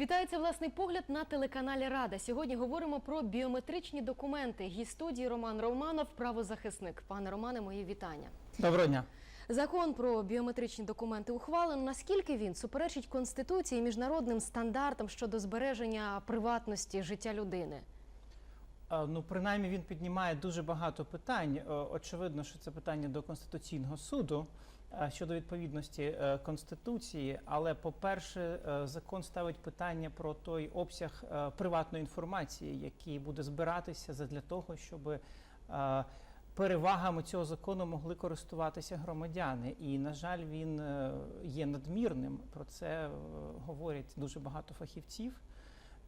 Вітається власний погляд на телеканалі Рада. Сьогодні говоримо про біометричні документи. Гість студії Роман Романов, правозахисник. Пане Романе, мої вітання. Доброго дня. Закон про біометричні документи ухвалено. Наскільки він суперечить конституції і міжнародним стандартам щодо збереження приватності життя людини? Ну, принаймні, він піднімає дуже багато питань. Е, Очевидно, що це питання до Конституційного суду щодо відповідності е, Конституції. Але, по-перше, е, закон ставить питання про той обсяг е, приватної інформації, який буде збиратися задля того, щоб е, перевагами цього закону могли користуватися громадяни. І, на жаль, він е, є надмірним. Про це е, говорять дуже багато фахівців.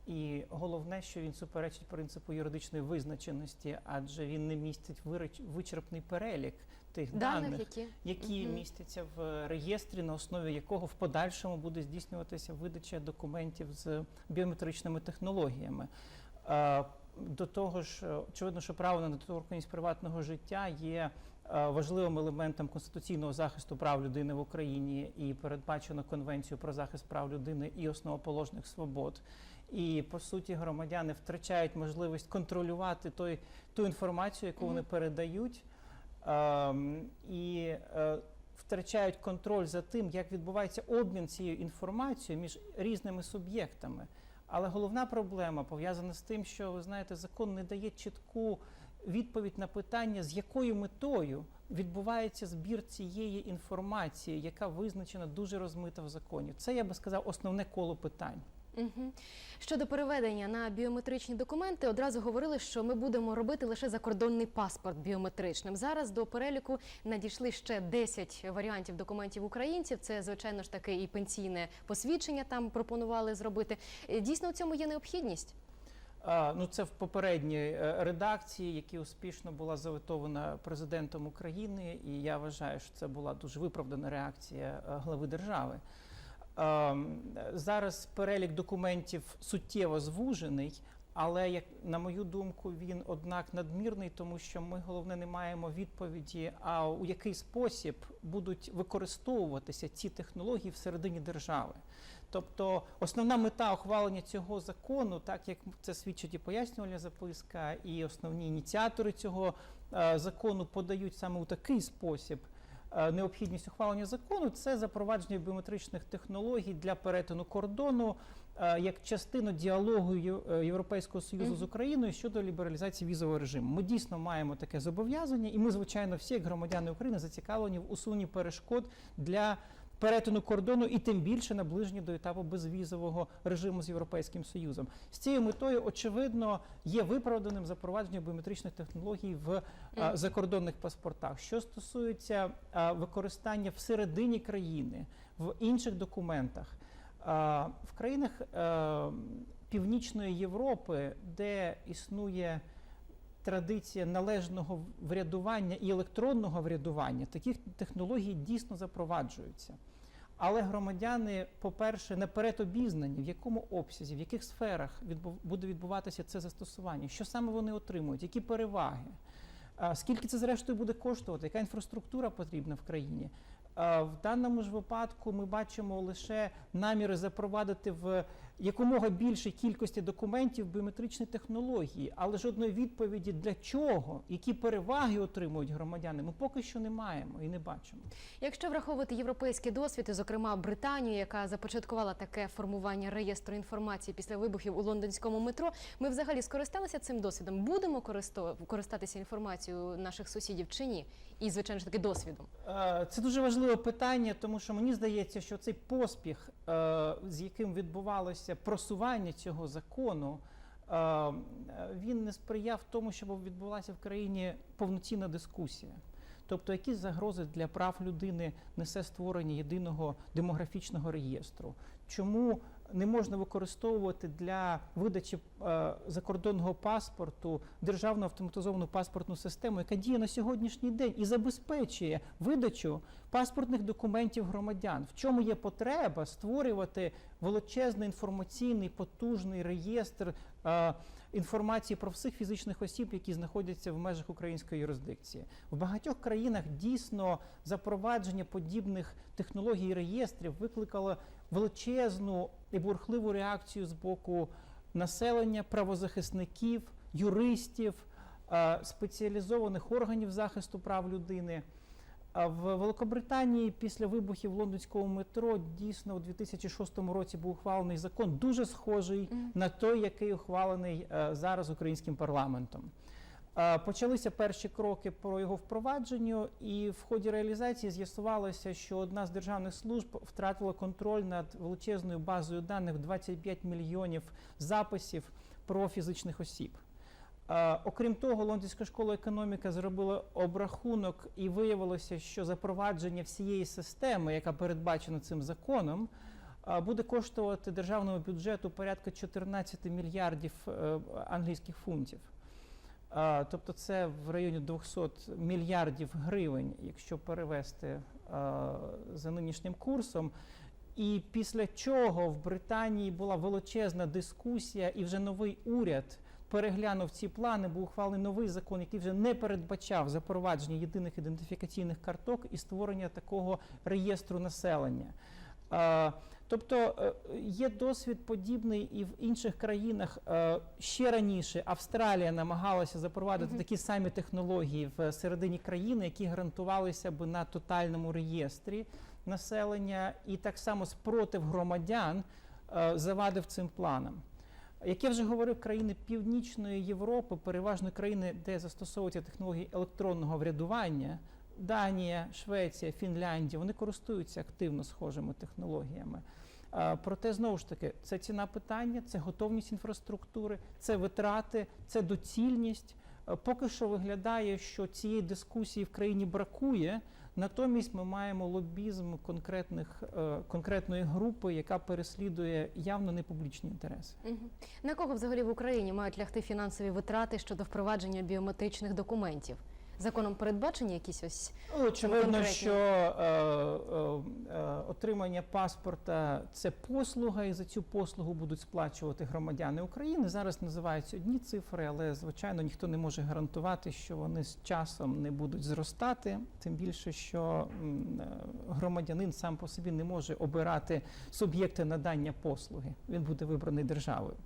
І головне, що він суперечить принципу юридичної визначеності, адже він не містить вичерпний перелік тих Даних, даних, які які Мгм. містяться в реєстрі, на основі якого в подальшому буде здійснюватися видача документів з біометричними технологіями. Е, До того ж, очевидно, що право на недоторканність приватного життя є важливим елементом конституційного захисту прав людини в Україні і передбачено Конвенцію про захист прав людини і основоположних свобод. І по суті громадяни втрачають можливість контролювати той, ту інформацію, яку вони передають, ем, і е, втрачають контроль за тим, як відбувається обмін цією інформацією між різними суб'єктами. Але головна проблема пов'язана з тим, що ви знаєте, закон не дає чітку відповідь на питання, з якою метою відбувається збір цієї інформації, яка визначена дуже розмита в законі. Це я би сказав основне коло питань. Угу. Щодо переведення на біометричні документи, одразу говорили, що ми будемо робити лише закордонний паспорт біометричним. Зараз до переліку надійшли ще 10 варіантів документів українців. Це, звичайно ж таки, і пенсійне посвідчення там пропонували зробити. Е, Дійсно, у цьому є необхідність. Ну, це в попередній е, редакції, яка успішно була заветована президентом України, і я вважаю, що це була дуже виправдана реакція е, глави держави. Ем, Зараз перелік документів суттєво звужений, але як на мою думку, він однак надмірний, тому що ми головне не маємо відповіді, а у який спосіб будуть використовуватися ці технології всередині держави. Тобто основна мета ухвалення цього закону, так як це свідчить і пояснювальна записка, і основні ініціатори цього е, закону подають саме у такий спосіб. Е, Необхідність ухвалення закону це запровадження біометричних технологій для перетину кордону е, як частину діалогу е, Європейського союзу з Україною щодо лібералізації візового режиму. Ми дійсно маємо таке зобов'язання, і ми, звичайно, всі як громадяни України зацікавлені в усуненні перешкод для перетину кордону і тим більше наближення до етапу безвізового режиму з Європейським Союзом. З цією метою, очевидно, є виправданим запровадження біометричних технологій в а, закордонних паспортах. Що стосується а, використання всередині країни в інших документах. а, В країнах е, Північної Європи, де існує традиція належного врядування і електронного врядування, таких технологій дійсно запроваджуються. Але громадяни, по-перше, наперед обізнані, в якому обсязі, в яких сферах буде відбуватися це застосування, що саме вони отримують, які переваги, скільки це зрештою буде коштувати, яка інфраструктура потрібна в країні. В даному ж випадку ми бачимо лише наміри запровадити в якомога більшій кількості документів біометричні технології, але жодної відповіді для чого, які переваги отримують громадяни, ми поки що не маємо і не бачимо. Якщо враховувати європейський досвід, і, зокрема Британію, яка започаткувала таке формування реєстру інформації після вибухів у лондонському метро, ми взагалі скористалися цим досвідом. Будемо користатися інформацією наших сусідів чи ні? І звичайно ж таки досвідом. Е, Це дуже важливе питання, тому що мені здається, що цей поспіх, е, з яким відбувалося просування цього закону, е, він не сприяв тому, щоб відбулася в країні повноцінна дискусія. Тобто, які загрози для прав людини несе створення єдиного демографічного реєстру? Чому не можна використовувати для видачі е, закордонного паспорту державну автоматизовану паспортну систему, яка діє на сьогоднішній день і забезпечує видачу паспортних документів громадян? В чому є потреба створювати величезний інформаційний потужний реєстр е, інформації про всіх фізичних осіб, які знаходяться в межах української юрисдикції? В багатьох країнах дійсно запровадження подібних технологій і реєстрів викликало величезну і бурхливу реакцію з боку населення, правозахисників, юристів, е, спеціалізованих органів захисту прав людини. В Великобританії після вибухів лондонського метро дійсно у 2006 році був ухвалений закон, дуже схожий Мгм. на той, який ухвалений е, зараз українським парламентом. Е, Почалися перші кроки по його впровадженню, і в ході реалізації з'ясувалося, що одна з державних служб втратила контроль над величезною базою даних в 25 мільйонів записів про фізичних осіб. Е, Окрім того, Лондонська школа економіка зробила обрахунок і виявилося, що запровадження всієї системи, яка передбачена цим законом, е, буде коштувати державному бюджету порядка 14 мільярдів англійських фунтів. Тобто це в районі 200 мільярдів гривень, якщо перевести за нинішнім курсом. І після чого в Британії була величезна дискусія, і вже новий уряд переглянув ці плани, був ухвалений новий закон, який вже не передбачав запровадження єдиних ідентифікаційних карток і створення такого реєстру населення. Тобто е, є досвід подібний і в інших країнах. Е, Ще раніше Австралія намагалася запровадити Мгм. такі самі технології в середині країни, які гарантувалися би на тотальному реєстрі населення, і так само спротив громадян е, завадив цим планам. Як я вже говорив, країни Північної Європи, переважно країни, де застосовуються технології електронного врядування, Данія, Швеція, Фінляндія, вони користуються активно схожими технологіями. Проте знову ж таки, це ціна питання, це готовність інфраструктури, це витрати, це доцільність. Поки що виглядає, що цієї дискусії в країні бракує. Натомість ми маємо лобізм конкретних е, конкретної групи, яка переслідує явно непублічні інтереси. Мгм. На кого взагалі в Україні мають лягти фінансові витрати щодо впровадження біометричних документів? Законом передбачені якісь ось Ну, очевидно, конкретні? що е, е, е, отримання паспорта це послуга, і за цю послугу будуть сплачувати громадяни України. Зараз називаються одні цифри, але звичайно ніхто не може гарантувати, що вони з часом не будуть зростати. Тим більше, що е, громадянин сам по собі не може обирати суб'єкти надання послуги. Він буде вибраний державою.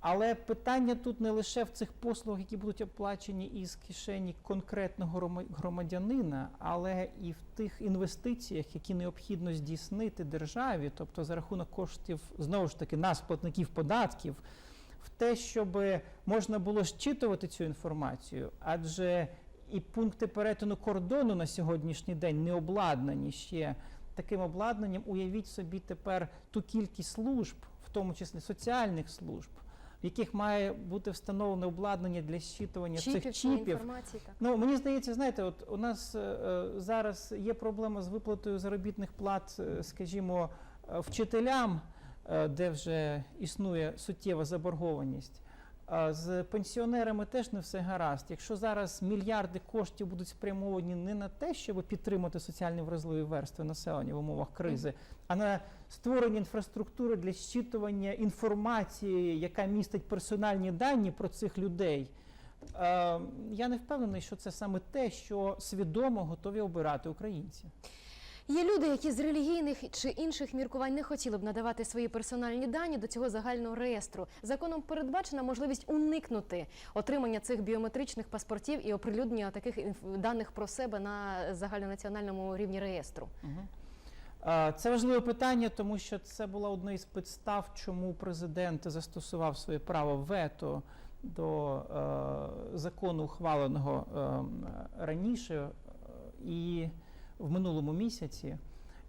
Але питання тут не лише в цих послугах, які будуть оплачені із кишені конкретного громадянина, але і в тих інвестиціях, які необхідно здійснити державі, тобто за рахунок коштів знову ж таки нас, платників податків, в те, щоб можна було зчитувати цю інформацію, адже і пункти перетину кордону на сьогоднішній день не обладнані ще таким обладнанням. Уявіть собі тепер ту кількість служб, в тому числі соціальних служб, в яких має бути встановлене обладнання для щитування чіпів, цих чіпів. Так. Ну мені здається, знаєте, от у нас е, е, зараз є проблема з виплатою заробітних плат, е, скажімо, е, вчителям, е, де вже існує суттєва заборгованість. З пенсіонерами теж не все гаразд. Якщо зараз мільярди коштів будуть спрямовані не на те, щоб підтримати соціально вразливі верстви населення в умовах кризи, а на створення інфраструктури для щитування інформації, яка містить персональні дані про цих людей. Я не впевнений, що це саме те, що свідомо готові обирати українці. Є люди, які з релігійних чи інших міркувань не хотіли б надавати свої персональні дані до цього загального реєстру. Законом передбачена можливість уникнути отримання цих біометричних паспортів і оприлюднення таких даних про себе на загальнонаціональному рівні реєстру. Це важливе питання, тому що це була одна із підстав, чому президент застосував своє право вето до е, закону, ухваленого е, раніше і в минулому місяці.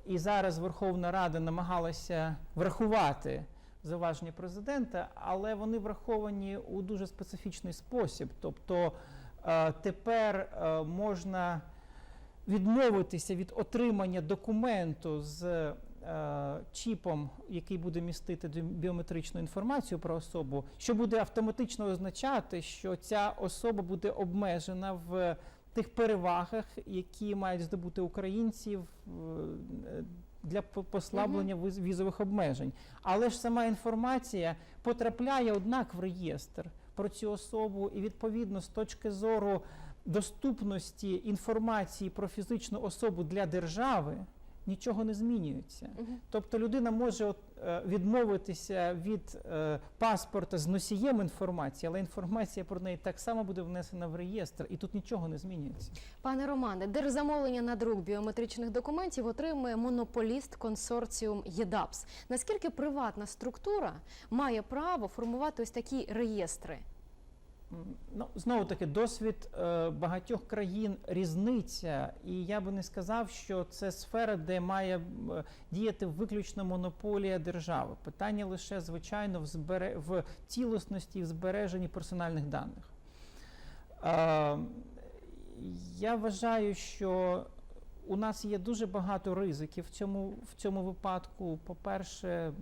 І зараз Верховна Рада намагалася врахувати зауваження президента, але вони враховані у дуже специфічний спосіб. Тобто е, тепер е, можна відмовитися від отримання документу з е, чіпом, який буде містити біометричну інформацію про особу, що буде автоматично означати, що ця особа буде обмежена в тих перевагах, які мають здобути українці е, для послаблення віз- візових обмежень. Але ж сама інформація потрапляє однак в реєстр про цю особу, і відповідно з точки зору доступності інформації про фізичну особу для держави нічого не змінюється. Мгм. Тобто людина може от, е, відмовитися від е, паспорта з носієм інформації, але інформація про неї так само буде внесена в реєстр, і тут нічого не змінюється. Пане Романе, держзамовлення на друк біометричних документів отримує монополіст консорціум ЄДАПС. Наскільки приватна структура має право формувати ось такі реєстри? Ну, знову таки, досвід е, багатьох країн різниця, і я би не сказав, що це сфера, де має е, діяти виключно монополія держави. Питання лише, звичайно, в, збере... в цілісності в збереженні персональних даних. Е, я вважаю, що у нас є дуже багато ризиків в цьому, в цьому випадку. По-перше,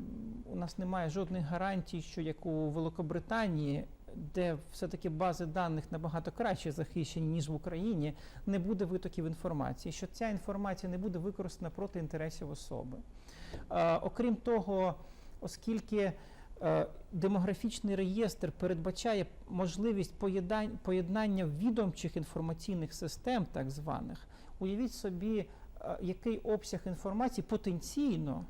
у нас немає жодних гарантій, що як у Великобританії, де все-таки бази даних набагато краще захищені, ніж в Україні, не буде витоків інформації, що ця інформація не буде використана проти інтересів особи. Е, окрім того, оскільки е, демографічний реєстр передбачає можливість поєднання відомчих інформаційних систем, так званих, уявіть собі, е, який обсяг інформації потенційно.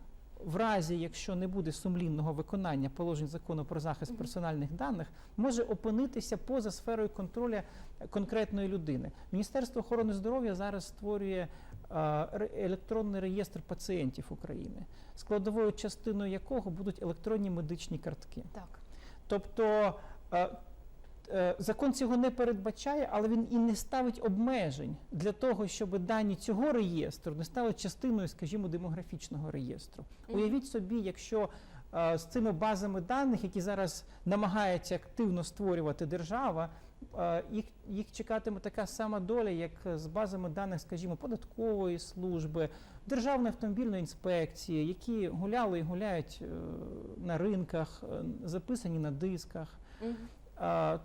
В разі, якщо не буде сумлінного виконання положень закону про захист персональних даних, може опинитися поза сферою контролю конкретної людини. Міністерство охорони здоров'я зараз створює е, електронний реєстр пацієнтів України, складовою частиною якого будуть електронні медичні картки. Так. Тобто е, закон цього не передбачає, але він і не ставить обмежень для того, щоб дані цього реєстру не стали частиною, скажімо, демографічного реєстру. Мгм. Уявіть собі, якщо е, з цими базами даних, які зараз намагається активно створювати держава, е, їх, їх чекатиме така сама доля, як з базами даних, скажімо, податкової служби, державної автомобільної інспекції, які гуляли і гуляють е, на ринках, е, записані на дисках. Мгм. Е,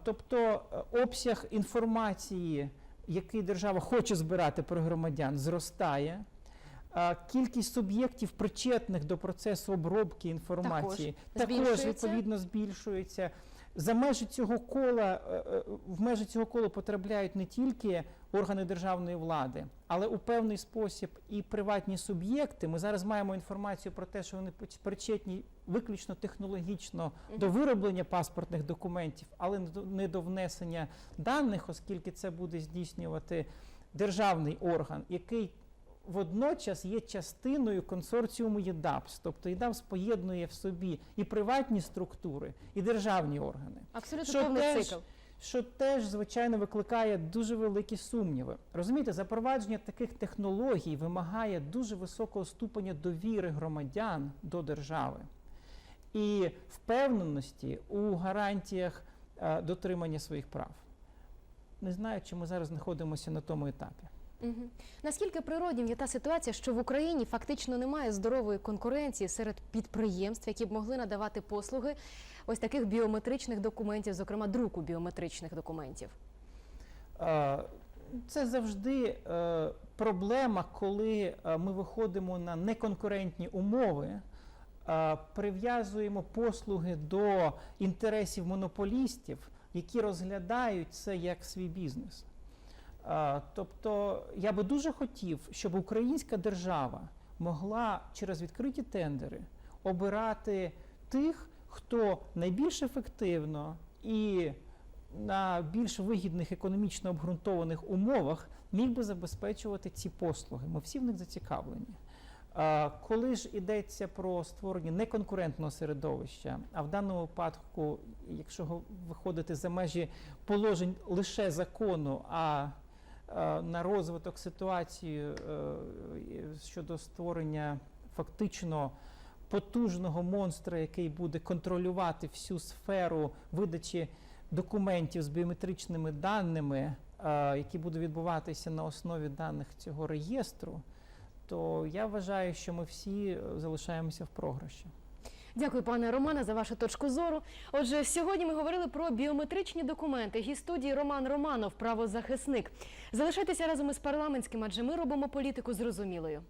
Тобто е, обсяг інформації, який держава хоче збирати про громадян, зростає. Е, Кількість суб'єктів, причетних до процесу обробки інформації, також, збільшується. відповідно збільшується. За межі цього кола е, е, в межі цього кола потрапляють не тільки органи державної влади, але у певний спосіб і приватні суб'єкти. Ми зараз маємо інформацію про те, що вони причетні виключно технологічно до вироблення паспортних документів, але не до- не до внесення даних, оскільки це буде здійснювати державний орган, який водночас є частиною консорціуму ЄДАПС. Тобто ЄДАПС поєднує в собі і приватні структури, і державні органи. Абсолютно Що повний теж- цикл. Що теж, звичайно, викликає дуже великі сумніви. Розумієте, запровадження таких технологій вимагає дуже високого ступеня довіри громадян до держави і впевненості у гарантіях е, дотримання своїх прав. Не знаю, чи ми зараз знаходимося на тому етапі. Мгм. Наскільки природнім є та ситуація, що в Україні фактично немає здорової конкуренції серед підприємств, які б могли надавати послуги ось таких біометричних документів, зокрема друку біометричних документів? Е, Це завжди е, проблема, коли ми виходимо на неконкурентні умови, прив'язуємо послуги до інтересів монополістів, які розглядають це як свій бізнес. Е, Тобто я би дуже хотів, щоб українська держава могла через відкриті тендери обирати тих, хто найбільш ефективно і на більш вигідних економічно обґрунтованих умовах міг би забезпечувати ці послуги. Ми всі в них зацікавлені. Коли ж йдеться про створення неконкурентного середовища, а в даному випадку, якщо виходити за межі положень лише закону, а на розвиток ситуації е, щодо створення фактично потужного монстра, який буде контролювати всю сферу видачі документів з біометричними даними, е, які будуть відбуватися на основі даних цього реєстру, то я вважаю, що ми всі е, залишаємося в програші. Дякую, пане Романе, за вашу точку зору. Отже, сьогодні ми говорили про біометричні документи. Гість студії Роман Романов, правозахисник. Залишайтеся разом із парламентським, адже ми робимо політику зрозумілою.